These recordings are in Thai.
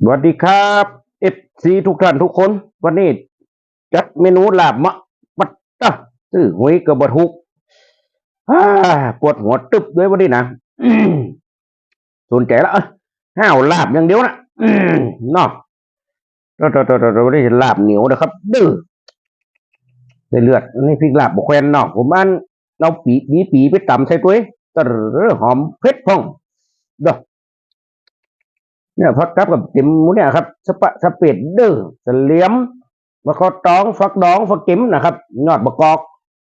สวัสดีครับเอฟซีทุกท่านทุกคน วันนี้จัดเมนูลาบมะปัดตะซื้อหวยกับบะทุกปวดหัวตึบด้วยวันนี้นะสนใจละเอ้ยห้าวลาบอย่างเดียวนะอืมเนาะเราเราเราเราได้ลาบเหนียวนะครับดื้อได้เลือดนี่พริกลาบบกแควนเนาะผมอันเราปีปีปีไปตำใส่ตัวเองก็หอมเผ็ดพองเด้อ เนี่ยพักกับกับติมมูเนี่ยครับสปะสเปดเดอร์สเลียมมะกอตองฟักดองฟักกิมนะครับยอดบะกอก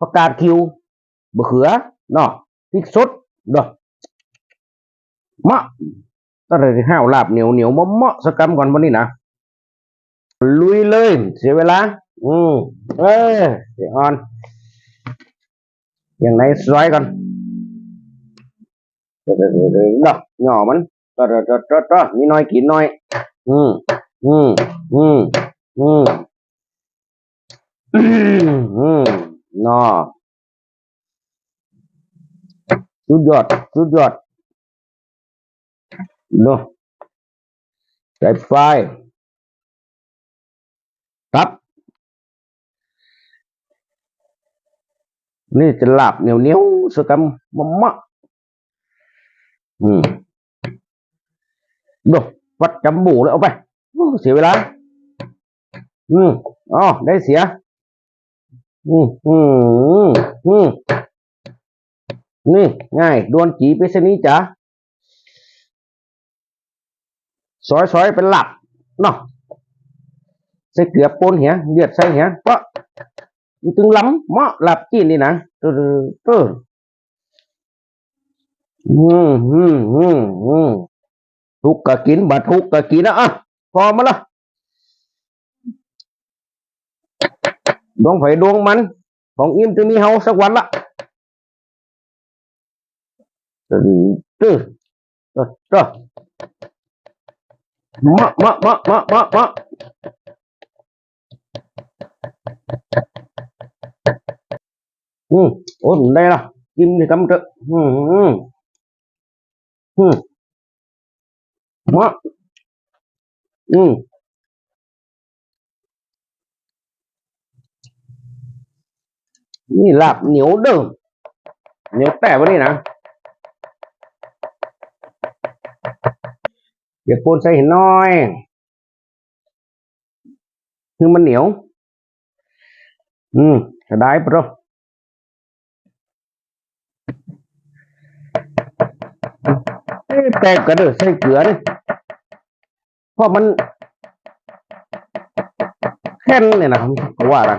ผักกาดคิวบะเขือเนาะพริกสดเด้อมะตั้งแต่ห้าวลาบเหนียวเหนียวมะมะสกรรมก่อนวันนี้นะลุยเลย เสียเวลา อืมเออเสียออน อย่างไหนซอยก่อนเดี๋ยวเดี๋ยวเดี๋ยวดี๋ยวหน่ อมันก็ก็ก็ก็ก็มีน้อยกินน้อยอืมอืมอืมอืมอืมอืมนอสุดยอดสุดยอดเนาะใส่ไฟครับนี่จะหลาบเหนียวเหนียวๆสกรรมมะมะอืม ดูวัดจำบูเลยเอาไปเสียเวลา อืมอ๋อได้เสีย อืมอืมอืมนี่ง่ายดวนจีไปสนี้จ้ะซอยซอยเป็นหลับเนาะใส่เกลือปนเหียเลือดใส่เหียก็ตึงล้ำเหมาะหลับจีนนี่นะเออเอออืมอืมอืมอืม ทุกข์ก็กินบัดทุกข์ก็กินนะอะพอมาละดวงไฟดวงมัน ของอิ่มจะมีเฮาสักวันละตื้อตื้อตื้ออมะมะมะมะมะมะอืมโอ้ได้ละกิน thì cắm trợ ừ ừ ừ มะอืมนี่ลาบเหนียวเดิมเหนียวแต่วันนี้นะเดี๋ยวปูนใส่เห็นน้อยคือมันเหนียว อืมจะได้ปะแตกกระเด้อใส่เกลือนี่ เพราะมันแค่นเนี่ยนะครับเขาว่ากัน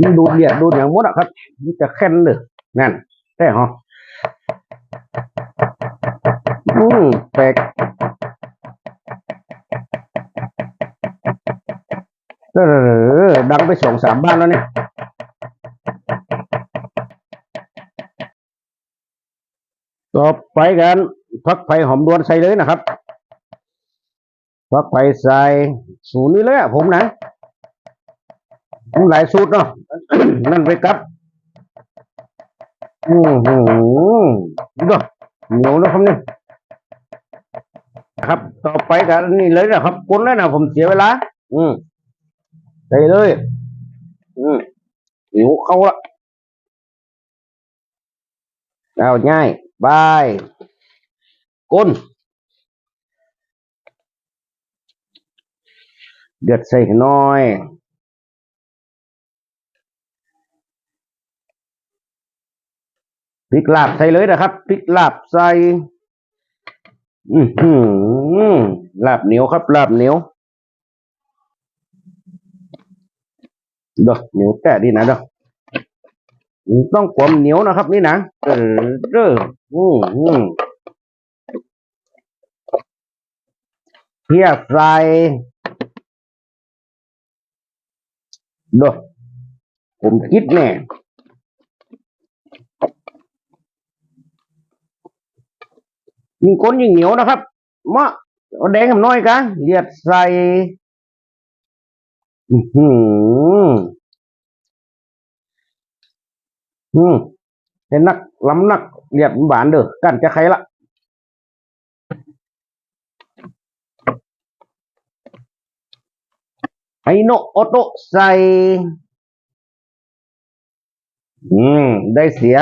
มันดูดเดียดดูดอย่างมดอะครับมันจะแค่นเลยนั่นแต่ฮะอืมแตกเออดังไปสองสามบ้านแล้วเนี่ยต่อไปกันพักไผ่หอมดวนใส่เลยนะครับ พักไผ่ใส่สูตรนี้เลยอะผมนะมันหลายสูตรเนาะนั่นไปกับอืมหืมดูเหนียวนะครับเนี่ยครับ ต่อไปกันนี่เลยนะครับคนแล้วนะผมเสียเวลา อืมใส่เลย อืมหิวเข้าละเอาง่ายบายก้น เดือดใส่น่อย พริกลาบใส่เลยนะครับ พริกลาบใส่อือหือลาบเหนียวครับ ลาบเหนียวเด้อเหนียวแต่ดีนะเด้อต้องความเหนียวนะครับ นี่นะเออเด้ออืมอืมเพียใส่ เด้อผมคิดแน่มีก้นยิ่งเหนียวนะครับมะเอาแดงกับน้อยกะเลียดใส่อือหืออืมเห็นนักล้ำนักเลียดหวานเด้อกันจะใครละ ไฮ โนโอโตะใส่อืม ได้เสีย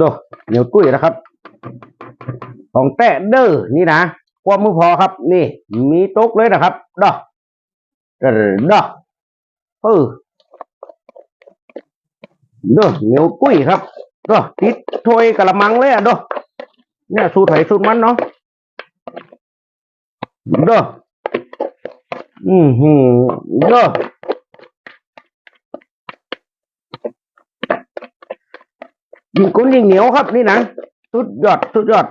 ดูเหนียวกุ้ยนะครับ ของแต้เด้อนี่นะความมือพอครับ นี่ มีตกเลยนะครับดอกเดอกเออด้อเหนียวกุ้ยครับ ด้อติดถ้วยกะละมังเลยอะเด้อเนี่ยสูตรไถสูตรมันเนาะเด้ออืมหืมเด้อยิ่งกุ้นยิ่งเหนียวครับนี่นะสุดยอดสุดยอด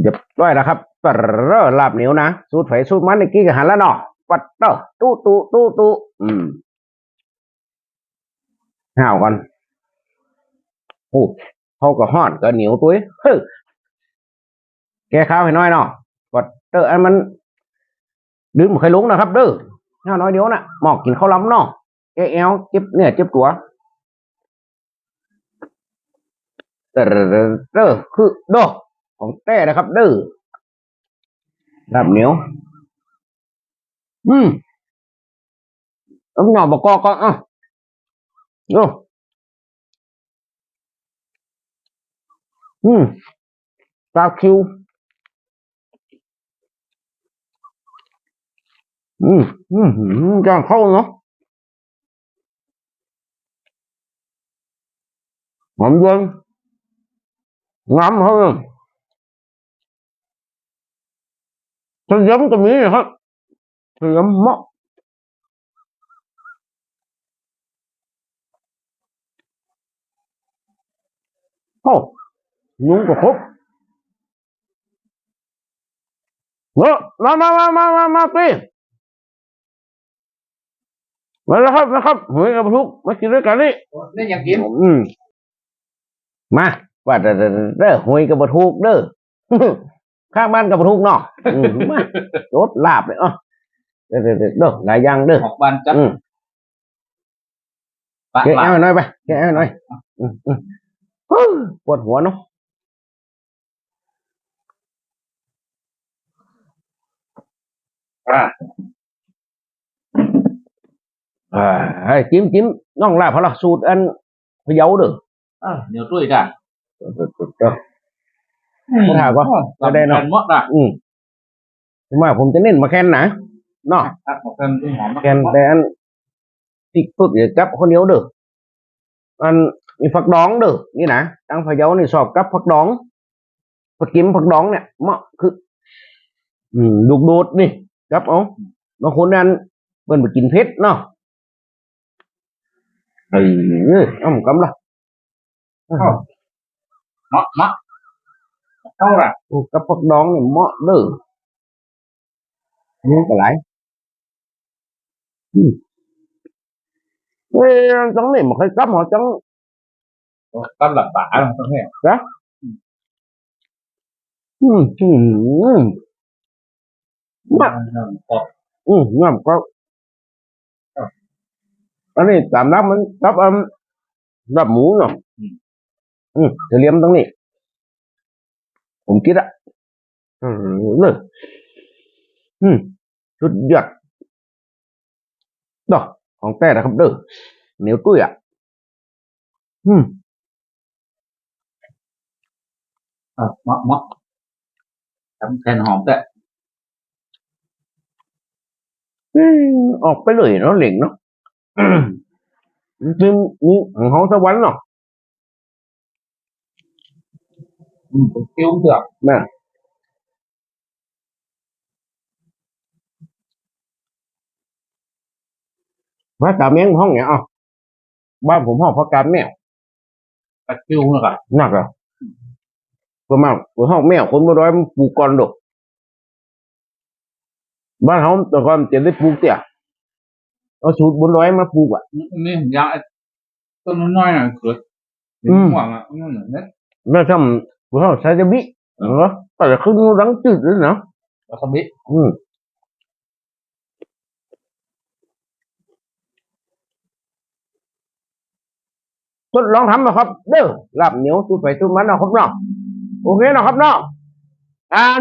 เรียบร้อยแล้วครับปรลาบเหนียวนะ สูตรไฟสูตรมันในกี้กับหันแล้วเนาะปัดเตอตู้ตู้ตู้ตู้อืม ห่าวกันโอ้เขาก็ฮอดก็เหนียวตุ้ยเฮ้ยแกข้าวให้น้อยเนาะปัดเตออันมันดื่มเคยลงนะครับเด้อห้าน้อยเดียวน่ะหมอกกินข้าวล้ำเนาะแกแอวเจ็บเนี่ยเจ็บตัวเตอเด้อคือโดของแต้นะครับ เด้อลาบเหนียวอืมเอาหน่อบอกกอก็อะ โอ้อืมปลาคิวอืมอืมอืมจางเข้าเนาะหอมเย็นงามเขาเลย สยามก็มีนะครับสยามเหมาะ โอ้ยุงก็ครบเนอะมามามามามามาปีมาแล้วครับนะครับหวยกับทุกมากินด้วยกันนี่นี่ยังกินอืมมาว่าแต่แต่แต่เด้อหวยกับบทุกเด้อข้างบ้านกับบทุกเนาะอืมมารถลาบเลยอะเด้อเด้อเด้อเด้อหลายอย่างเด้อออกบานจัดอืมปะแกะลาเอาหน่อยไปแกะเอาหน่อยอืมอืมฮู้ ปวดหัวเนาะอ่าให้จิ้มจิ้มน้องลาพละสูตรอันพะเยาเด้ออะเหนียวตุ้ยจ้ะเด้อเด้อเด้อไม่ถามว่าเราได้เนาะหมดอะอืมผมว่าผมจะเน้นมาแคนนะเนาะทักหมดกันตุ้ยหอมแคนแต่อันที่สุดเดี๋ยวกับคนเหนียวเด้อ อันมีผักดองเด้อนี่นะตั้งพะเยานี่สอบกับผักดองผักกิมผักดองเนี่ยเหมาะคืออื มดูดดูดนี่ครับเอาบางคนนั้นเปิ้นไปกินเผ็ดเนาะเออเอาหมกำละเนาะเนาะเท่าไหร่โอ้กับผักดองเนี่ยเหมาะเด้อนี่ก็หลายอืมเอ้ยจังนี่มันเคยกับหอจังตั้งหลับตาตรงนี้อืมอืมอืมออกอืมงามก็อันนี้ตามน้ำมันกับอันรับหมูเนาะอืมจะเลี้ยมตรงนี้ผมคิดอะอืมเลยอืมสุดยอดดอกของแต่นะครับเด้อเหนียวตุ้ยอะอืมอะเหมาะเหมาะทำแทนหอมแต่อืมออกไปเลยเนาะเหล่งเนาะอืมจริงนี่ของเขาสวรรค์เนาะอืมคิ้วเถื่อก ภาษาเมียงห้องเนี่ยอ๋อบ้านผมห้องพักการแมวตะคิ้วเนอะหนักอะประมาณผมห้องแมวคนบ่ร้อยมันปลูกก่อนดอกบ้านเขาแต่ก่อนจะได้ปลูกเตี่ยเอาสูตรบนร้อยมาปลูกอะนี่ยางต้นน้อยๆน่ะเกิดอืมหวังอะนั่นน่ะเนี่ยแล้วทำผมห้องใช้จะบิเออแต่ละครึ่งรังจืดเลยเนาะวาซาบิอืม ทดลองทำนะครับเด้อลาบเหนียวสู้ไปสูตรมันนะครับเนาะโอเคนะครับเนาะทาน